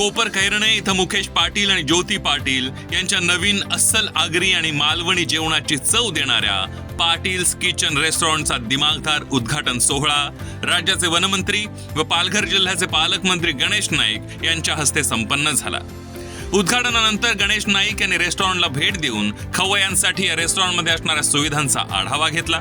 कोपर कैरणे इथं मुकेश पाटील आणि ज्योती पाटील यांच्या नवीन अस्सल आगरी आणि मालवणी जेवणाची चव देणाऱ्या पाटील्स किचन रेस्टॉरंटचा दिमागदार उद्घाटन सोहळा. राज्याचे वनमंत्री व पालघर जिल्ह्याचे पालकमंत्री गणेश नाईक यांच्या हस्ते संपन्न झाला. उद्घाटनानंतर गणेश नाईक यांनी रेस्टॉरंटला भेट देऊन खवय्यांसाठी या रेस्टॉरंटमध्ये असणाऱ्या सुविधांचा आढावा घेतला.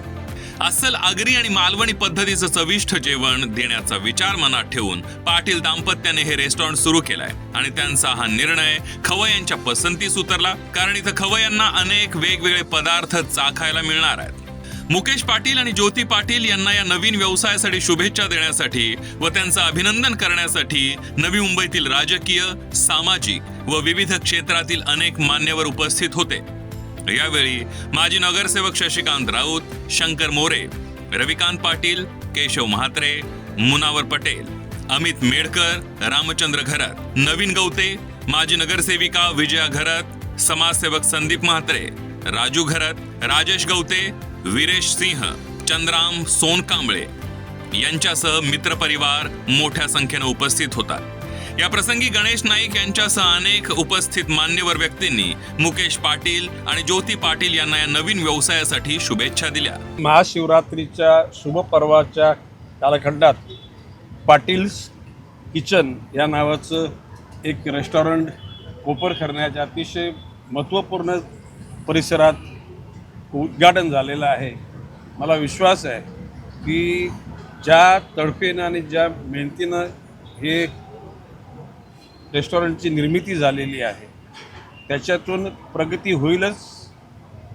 अस्सल आगरी आणि मालवणी पद्धतीचं चविष्ट जेवण देण्याचा विचार मनात ठेवून पाटील दाम्पत्याने हे रेस्टॉरंट सुरू केलंय. आणि त्यांचा हा निर्णय खवयांच्या पसंतीस उतरला कारण इथं खवयांना अनेक वेगवेगळे पदार्थ चाखायला मिळणार आहेत. मुकेश पाटील आणि ज्योती पाटील यांना या नवीन व्यवसायासाठी शुभेच्छा देण्यासाठी व त्यांचं अभिनंदन करण्यासाठी नवी मुंबईतील राजकीय सामाजिक व विविध क्षेत्रातील अनेक मान्यवर उपस्थित होते. यावेळी माजी नगरसेवक शशिकांत राऊत शंकर मोरे रविकांत पाटील केशव म्हात्रे मुनावर पटेल अमित मेडकर रामचंद्र घरत नवीन गवते माजी नगरसेविका विजया घरत समाजसेवक संदीप म्हात्रे राजू घरत राजेश गवते वीरेश सिंह चंद्राम सोनकांबळे यांच्यासह मित्रपरिवार मोठ्या संख्येनं उपस्थित होता या प्रसंगी गणेश नाईक यांच्यासह अनेक उपस्थित मान्यवर व्यक्तींनी मुकेश पाटील आणि ज्योती पाटील यांना या नवीन व्यवसायासाठी शुभेच्छा दिल्या. महाशिवरात्रीच्या शुभपर्वाच्या कालखंडात पाटील्स किचन या नावाचं एक रेस्टॉरंट ओपन करण्याच्या अतिशय महत्त्वपूर्ण परिसरात उद्घाटन झालेलं आहे. मला विश्वास आहे की ज्या तडफेनं आणि ज्या मेहनतीनं हे रेस्टॉरंटची निर्मिती झालेली आहे. त्याच्यातून प्रगती होईलच.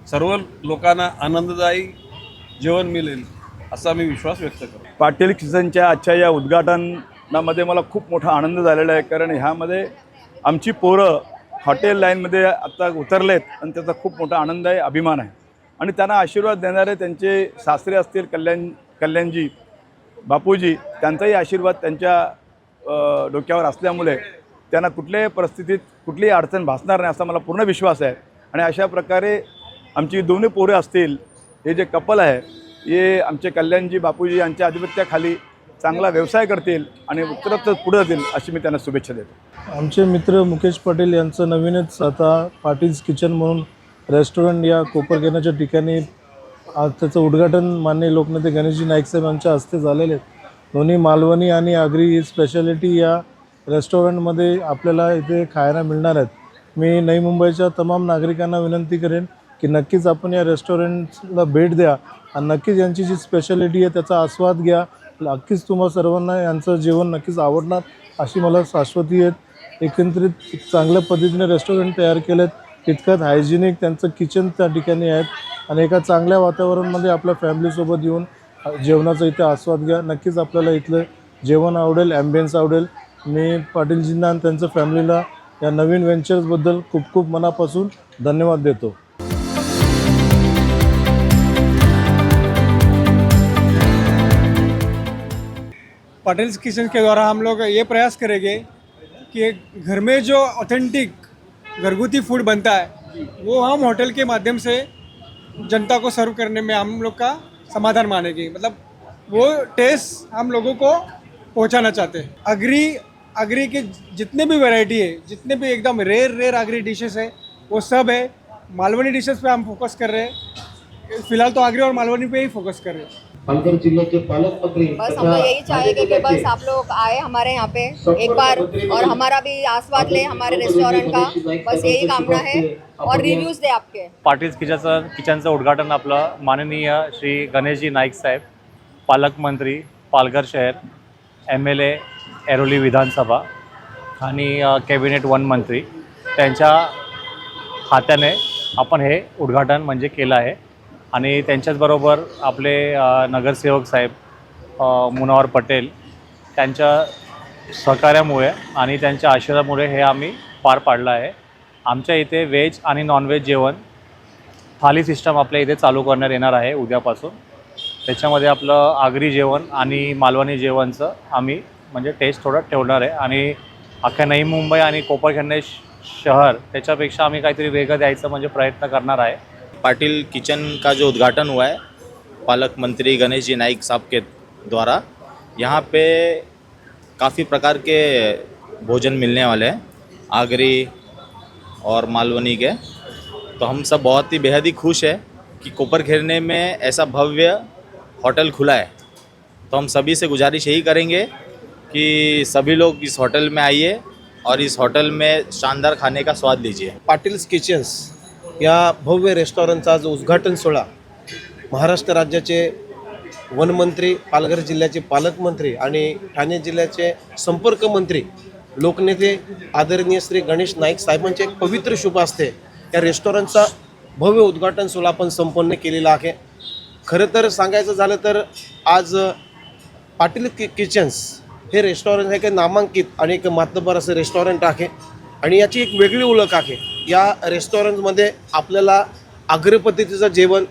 सर्व लोकांना आनंददायी जेवण मिळेल असा मी विश्वास व्यक्त करतो. पाटील किचनच्या आजच्या या उद्घाटनामध्ये मला खूप मोठा आनंद झालेला आहे कारण ह्यामध्ये आमची पोरं हॉटेल लाईनमध्ये आत्ता उतरलेत आणि त्याचा खूप मोठा आनंद आहे अभिमान आहे. आणि त्यांना आशीर्वाद देणारे त्यांचे सासरे असतील कल्याण कल्याणजी बापूजी त्यांचाही आशीर्वाद त्यांच्या डोक्यावर असल्यामुळे त्यांना कुठल्याही परिस्थितीत कुठलीही अडचण भासणार नाही असा मला पूर्ण विश्वास आहे. आणि अशा प्रकारे आमची दोन्ही पोरं असतील हे जे कपल आहे हे आमचे कल्याणजी बापूजी यांच्या आधिपत्याखाली चांगला व्यवसाय करतील आणि उत्तरोत्तर पुढे जातील अशी मी त्यांना शुभेच्छा देतो. आमचे मित्र मुकेश पाटील यांचं नवीनच आता पाटील्स किचन म्हणून रेस्टॉरंट या कोपरखेरणाच्या ठिकाणी आज त्याचं उद्घाटन मान्य लोकनेते गणेशजी नाईक साहेब यांच्या हस्ते झालेले आहेत दोन्ही मालवणी आणि आगरी ही स्पेशालिटी या रेस्टॉरंटमध्ये आपल्याला इथे खायला मिळणार आहेत. मी नई मुंबईच्या तमाम नागरिकांना विनंती करेन की नक्कीच आपण या रेस्टॉरंटला भेट द्या आणि नक्कीच यांची जी स्पेशालिटी आहे त्याचा आस्वाद घ्या. नक्कीच तुम्हा सर्वांना यांचं जेवण नक्कीच आवडणार अशी मला शाश्वती आहेत एकंदरीत चांगल्या पद्धतीने रेस्टॉरंट तयार केलेत. तितकंच हायजिनिक त्यांचं किचन त्या ठिकाणी आहेत. आणि एका चांगल्या वातावरणामध्ये आपल्या फॅमिलीसोबत येऊन जेवणाचा इथे आस्वाद घ्या. नक्कीच आपल्याला इथलं जेवण आवडेल ॲम्बियन्स आवडेल. मी पाटीलजींना आणि फॅमिलीला या नवीन व्हेंचर्सबद्दल खूप खूप मनापासून धन्यवाद देतो. पटेल्स किचन के द्वारा हम लोग ये प्रयास करेंगे कि घर में जो ऑथेंटिक घरगुती फ़ूड बनता है, वो हम होटल के माध्यम से जनता को सर्व करने में हम लोग का समाधान मानेंगे। मतलब वो टेस्ट हम लोगों को पहुंचाना चाहते हैं। अग्री अग्री के जितने भी वैरायटी है जितने भी एकदम रेयर रेयर अग्री डिशेस है वो सब है। मालवनी डिशेस पे हम फोकस कर रहे हैं। फिलहाल तो आगरी और मालवनी पे ही फोकस कर रहे हैं। पालघर जिले के पालकमंत्री बस हम यही चाहेंगे कि बस आप लोग आए हमारे यहाँ पे। एक बार और हमारा भी आस्वाद ले हमारे रेस्टोरेंट का। बस यही कामना है और रिव्यूज दे आपके। पाटील्स किचनचं किचनचं उद्घाटन आपलं माननीय श्री गणेशजी नाईक साहेब पालकमंत्री पालघर शहर एम एल ए ऐरोली विधानसभा आणि कॅबिनेट वन मंत्री त्यांच्या खात्याने आपण हे उद्घाटन म्हणजे केलं आहे. आणि त्यांच्याचबरोबर आपले नगरसेवक साहेब मुनावर पटेल त्यांच्या सहकार्यामुळे आणि त्यांच्या आशीर्वादामुळे हे आम्ही पार पाडलं आहे. आमच्या इथे व्हेज आणि नॉनव्हेज जेवण थाली सिस्टम आपल्या इथे चालू करण्यात येणार आहे उद्यापासून. त्याच्यामध्ये आपलं आगरी जेवण आणि मालवणी जेवणचं आम्ही म्हणजे टेस्ट थोडं ठेवणार आहे. आणि अख्ख्या नवी मुंबई आणि कोपरखंडे शहर त्याच्यापेक्षा आम्ही काहीतरी वेगळं द्यायचं म्हणजे प्रयत्न करणार आहे. पाटिल किचन का जो उद्घाटन हुआ है पालक मंत्री गणेश जी नाइक साहब के द्वारा यहाँ पे काफ़ी प्रकार के भोजन मिलने वाले हैं आगरी और मालवनी के। तो हम सब बहुत ही बेहद ही खुश है कि कोपर खेरने में ऐसा भव्य होटल खुला है। तो हम सभी से गुजारिश यही करेंगे कि सभी लोग इस होटल में आइए और इस होटल में शानदार खाने का स्वाद लीजिए। पाटील्स किचन्स या भव्य रेस्टॉरंटचा जो उद्घाटन सोहळा महाराष्ट्र राज्याचे वनमंत्री पालघर जिल्ह्याचे पालकमंत्री आणि ठाणे जिल्ह्याचे संपर्क मंत्री लोकनेते आदरणीय श्री गणेश नाईक साहेबांचे एक पवित्र शुभ असते या रेस्टॉरंटचा भव्य उद्घाटन सोहळा आपण संपन्न केलेला आहे. खरं तर सांगायचं झालं तर आज पाटील कि किचन्स हे रेस्टॉरंट हे काही नामांकित आणि एक मातबर असं रेस्टॉरंट आहे. आणि याची एक वेगळी ओळख आहे. या रेस्टॉरंटमध्ये आपल्याला आग्र पद्धतीचं जेवण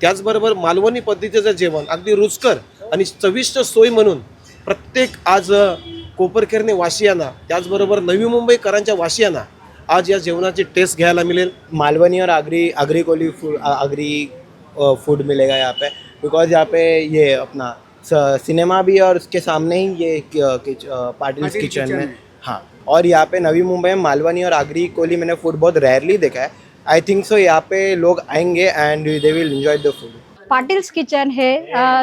त्याचबरोबर मालवणी पद्धतीचं जेवण अगदी रुचकर आणि चविष्ट सोय म्हणून प्रत्येक आज कोपरखेरने वाशियांना त्याचबरोबर नवी मुंबईकरांच्या वाशियांना आज या जेवणाची टेस्ट घ्यायला मिळेल. मालवणीवर और आगरी आगरी कोली फूड आगरी फूड मिलेगा यहाँ पे. बिकॉज यहाँ पे ये अपना सिनेमा भी और उसके सामने ही ये पाटिल्स किचन में। हाँ और यहाँ पे नवी मुंबई में मालवनी और आगरी कोली मैंने फूड बहुत रेयरली देखा है। आई थिंक सो यहाँ पे लोग आएंगे and they will enjoy the food Patil's kitchen हे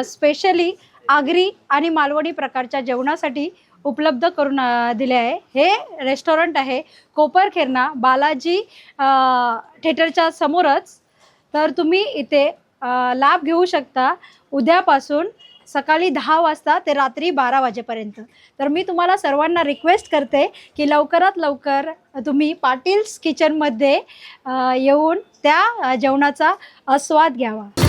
स्पेशली आगरी आणि मालवणी प्रकारच्या जेवणासाठी उपलब्ध करून दिले आहे। हे रेस्टॉरंट आहे कोपरखेरणा बालाजी थिएटरच्या समोरच। तर तुम्ही इथे लाभ घेऊ शकता। उद्यापासून सकाळी दहा वाजता ते रात्री बारा वाजेपर्यंत. तर मी तुम्हाला सर्वांना रिक्वेस्ट करते की लवकरात लवकर तुम्ही पाटील्स किचनमध्ये येऊन त्या जेवणाचा आस्वाद घ्यावा.